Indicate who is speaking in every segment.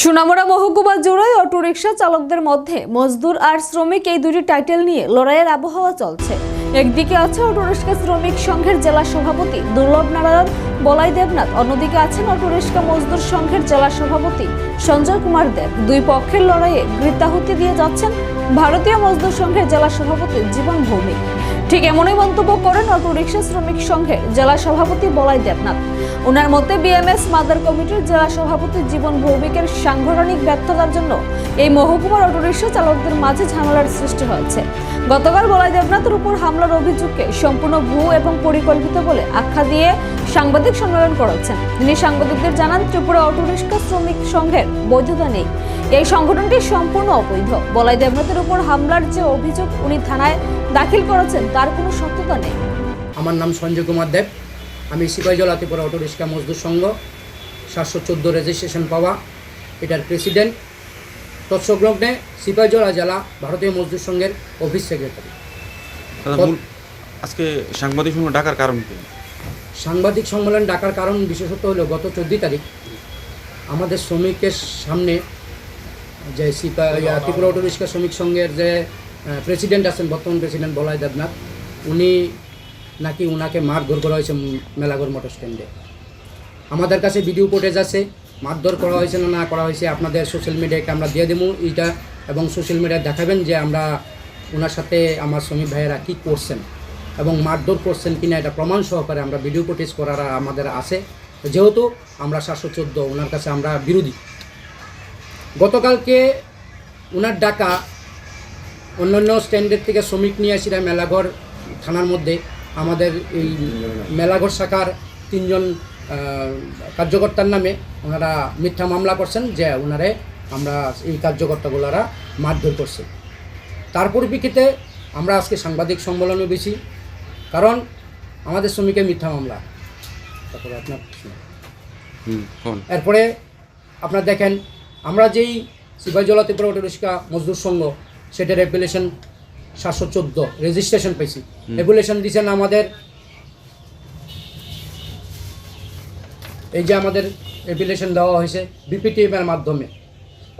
Speaker 1: সুনামুড়া মহকুমা জুড়ে অটোরিকশা চালকদের মধ্যে মজদুর আর শ্রমিক এই দুটি টাইটেল নিয়ে লড়াইয়ের আবহাওয়া চলছে। একদিকে আছে অটোরিক্সা শ্রমিক সংঘের জেলা সভাপতি দুর্লভ নারায়ণ, বলাই দেবনাথ। অন্যদিকে আছেন অটোরিক্সা মজদুর সংঘের জেলা সভাপতি সঞ্জয় কুমার দেব। দুই পক্ষের লড়াইয়ে বৃত্তাহুতি দিয়ে যাচ্ছেন ভারতীয় মজদুর সংঘের জেলা সভাপতি জীবন ভৌমিক। ঠিক এমনই মন্তব্য করেন অটোরিক্সা শ্রমিক সংঘের জেলা সভাপতি বলাই দেবনাথ। ওনার মতে বিএমএস মাদার কমিটির জেলা সভাপতি জীবন ভৌমিকের সাংগঠনিক ব্যর্থতার জন্য এই মহকুমার অটোরিক্সা চালকদের মাঝে ঝামেলার সৃষ্টি হয়েছে। গতকাল বলাই দেবনাথের উপর হামলার অভিযোগকে সম্পূর্ণ ভূ এবং পরিকল্পিত বলে আখ্যা দিয়ে সাংবাদিক সম্মেলন করেছেন তিনি সাংবাদিকদের জানান ত্রিপুরা অটোরিক্সা শ্রমিক সংঘের বৈধতা নেই। এই সংগঠনটি সম্পূর্ণ অবৈধ। বলাই দেবনাথের উপর হামলার যে অভিযোগ উনি থানায় দাখিল করেছেন তার কোনো সত্যতা নেই।
Speaker 2: আমার নাম সঞ্জয় কুমার দেব। আমি সিপাহীজলা ত্রিপুরা অটো রিক্সা মজদুর সংঘ সাতশো চোদ্দ রেজিস্ট্রেশন পাওয়া। এটার প্রেসিডেন্ট তৎসংলগ্নে সিপাহীজলা জেলা ভারতীয় মজদুর সংঘের অফিস সেক্রেটারি
Speaker 3: আজকে সাংবাদিক সম্মেলন ডাকার কারণ কি?
Speaker 2: সাংবাদিক সম্মেলন ডাকার কারণ বিশেষত হলো গত চোদ্দই তারিখ। আমাদের শ্রমিকের সামনে যে সিপা ত্রিপুরা অটো রিক্সা শ্রমিক সংঘের যে প্রেসিডেন্ট আছেন বর্তমান প্রেসিডেন্ট বলাই দেবনাথ উনি নাকি উনাকে মারধর করা হয়েছে মেলাগড় মোটর স্ট্যান্ডে। আমাদের কাছে ভিডিও ফুটেজ আছে মারধর করা হয়েছে না না করা হয়েছে আপনাদের সোশ্যাল মিডিয়াকে আমরা দিয়ে দেবো এইটা এবং সোশ্যাল মিডিয়ায় দেখাবেন যে আমরা ওনার সাথে আমার শ্রমিক ভাইয়েরা কী করছেন। এবং মারধর করছেন কিনা এটা প্রমাণ সহকারে আমরা ভিডিও ফুটেজ করার আমাদের আছে। যেহেতু আমরা সাতশো চোদ্দ, ওনার কাছে আমরা বিরোধী। গতকালকে ওনার ডাকা অন্যান্য স্ট্যান্ডের থেকে শ্রমিক নিয়ে আসিরা মেলাঘর থানার মধ্যে। আমাদের এই মেলাঘর শাখার তিনজন কার্যকর্তার নামে ওনারা মিথ্যা মামলা করছেন যে ওনারে আমরা এই কার্যকর্তাগুলারা মারধর করছে। তার পরিপ্রেক্ষিতে আমরা আজকে সাংবাদিক সম্মেলনে বেশি। কারণ আমাদের শ্রমিকের মিথ্যা মামলা। তারপরে আপনার এরপরে আপনার দেখেন আমরা যেই সিপাহীজলা ত্রিপুরা অটো রিক্সা মজদুর সংঘ সেটার অ্যাপ্লিকেশন সাতশো চোদ্দ রেজিস্ট্রেশন পেয়েছি অ্যাপ্লিকেশন দিয়েছেন আমাদের এই যে আমাদের অ্যাপ্লিকেশন দেওয়া হয়েছে বিপিটিএম এর মাধ্যমে।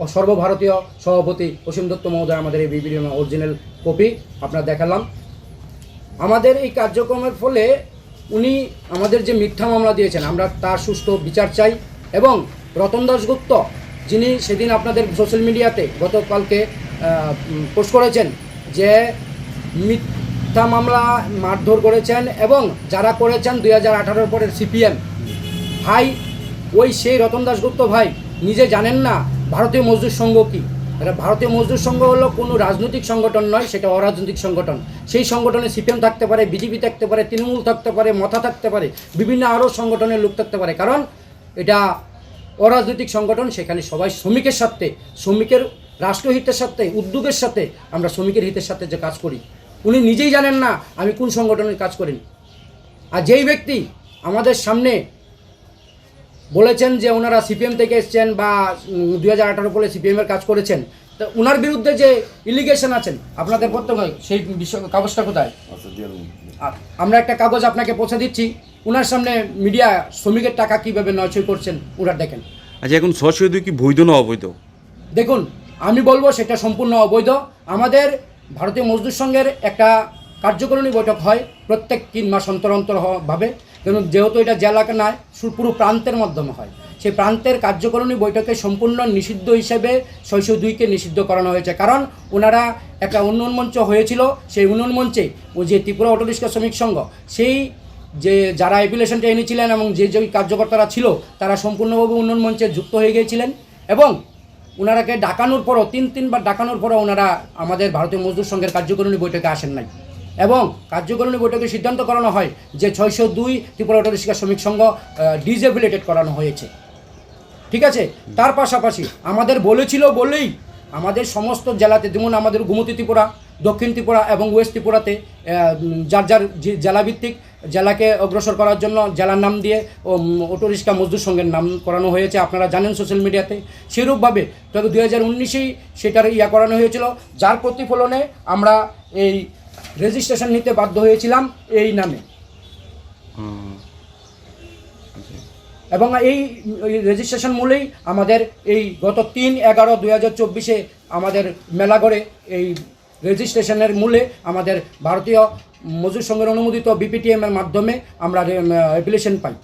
Speaker 2: ও সর্বভারতীয় সভাপতি অসীম দত্ত মহোদয় আমাদের এই বিপিটিএম অরিজিনাল কপি আপনার দেখালাম। আমাদের এই কার্যক্রমের ফলে উনি আমাদের যে মিথ্যা মামলা দিয়েছেন, আমরা তার সুষ্ঠু বিচার চাই এবং রতন দাসগুপ্ত যিনি সেদিন আপনাদের সোশ্যাল মিডিয়াতে গতকালকে পোস্ট করেছেন যে মিথ্যা মামলা মারধর করেছেন এবং যারা করেছেন দুই হাজার আঠারোর পরের সিপিএম ভাই, ওই সেই রতন দাসগুপ্ত ভাই, নিজে জানেন না ভারতীয় মজদুর সংঘ কি? এটা ভারতীয় মজদুর সংঘ হলো কোনো রাজনৈতিক সংগঠন নয়, সেটা অরাজনৈতিক সংগঠন। সেই সংগঠনে সিপিএম থাকতে পারে, বিজেপি থাকতে পারে, তৃণমূল থাকতে পারে, মথা থাকতে পারে, বিভিন্ন আরও সংগঠনের লোক থাকতে পারে। কারণ এটা অরাজনৈতিক সংগঠন, সেখানে সবাই শ্রমিকের সাথে শ্রমিকের রাষ্ট্রহিতের সাথে উদ্যোগের সাথে আমরা শ্রমিকের হিতের সাথে যে কাজ করি। উনি নিজেই জানেন না আমি কোন সংগঠনের কাজ করি আর যেই ব্যক্তি আমাদের সামনে বলেছেন যে ওনারা সিপিএম থেকে এসছেন বা দুই হাজার আঠারো বলে সিপিএমের কাজ করেছেন। তো ওনার বিরুদ্ধে যে ইলিগেশন আছেন আপনাদের প্রত্যেকে সেই বিষয় কাগজটা কোথায়? আ- আমরা একটা কাগজ আপনাকে পৌঁছে দিচ্ছি। ওনার সামনে মিডিয়া শ্রমিকের টাকা কীভাবে নয়ছয় করছেন ওনার দেখেন।
Speaker 3: আচ্ছা এখন দুই কি বৈধ না অবৈধ?
Speaker 2: দেখুন আমি বলব সেটা সম্পূর্ণ অবৈধ। আমাদের ভারতীয় মজদুর সংঘের একটা কার্যকরণী বৈঠক হয় প্রত্যেক তিন মাস অন্তর অন্তর ভাবে। কিন্তু যেহেতু এটা জেলাকে নয় পুরো প্রান্তের মাধ্যমে হয়। সেই প্রান্তের কার্যকরণী বৈঠকে সম্পূর্ণ নিষিদ্ধ হিসেবে ছয়শো দুইকে নিষিদ্ধ করানো হয়েছে। কারণ ওনারা একটা উন্নয়ন মঞ্চ হয়েছিল, সেই উন্নয়ন মঞ্চে ও যে ত্রিপুরা অটো রিক্সা শ্রমিক সংঘ, সেই যে যারা অ্যাপ্লিকেশনটা এনেছিলেন এবং যে যে কার্যকর্তারা ছিল, তারা সম্পূর্ণভাবে উন্নয়ন মঞ্চে যুক্ত হয়ে গিয়েছিলেন এবং ওনারাকে ডাকানোর পরও তিন তিনবার ডাকানোর পরও ওনারা আমাদের ভারতীয় মজদুর সংঘের কার্যকরণী বৈঠকে আসেন নাই। এবং কার্যকরণী বৈঠকে সিদ্ধান্ত করানো হয় যে ছয়শো দুই ত্রিপুরা অটো রিক্সা শ্রমিক সংঘ ডিজেবিলেটেড করানো হয়েছে। ঠিক আছে? তার পাশাপাশি আমাদের বলেছিল বলেই আমাদের সমস্ত জেলাতে, যেমন আমাদের গোমতী ত্রিপুরা, দক্ষিণ ত্রিপুরা এবং ওয়েস্ট ত্রিপুরাতে যার যার জেলাভিত্তিক জেলাকে অগ্রসর করার জন্য জেলার নাম দিয়ে অটো রিক্সা মজদুর সঙ্গে নাম করানো হয়েছে আপনারা জানেন সোশ্যাল মিডিয়াতে সেরূপভাবে তবে দু হাজার উনিশেই সেটার ইয়া করানো হয়েছিল। যার প্রতিফলনে আমরা এই রেজিস্ট্রেশন নিতে বাধ্য হয়েছিলাম এই নামে। এবং এই রেজিস্ট্রেশন মূলেই আমাদের এই গত তিন এগারো দুই হাজার চব্বিশে আমাদের মেলাগড়ে এই রেজিস্ট্রেশনের মূলে আমাদের ভারতীয় মজুর সংঘের অনুমোদিত বিপিটিএম এর মাধ্যমে আমরা অ্যাপ্লিকেশন পাই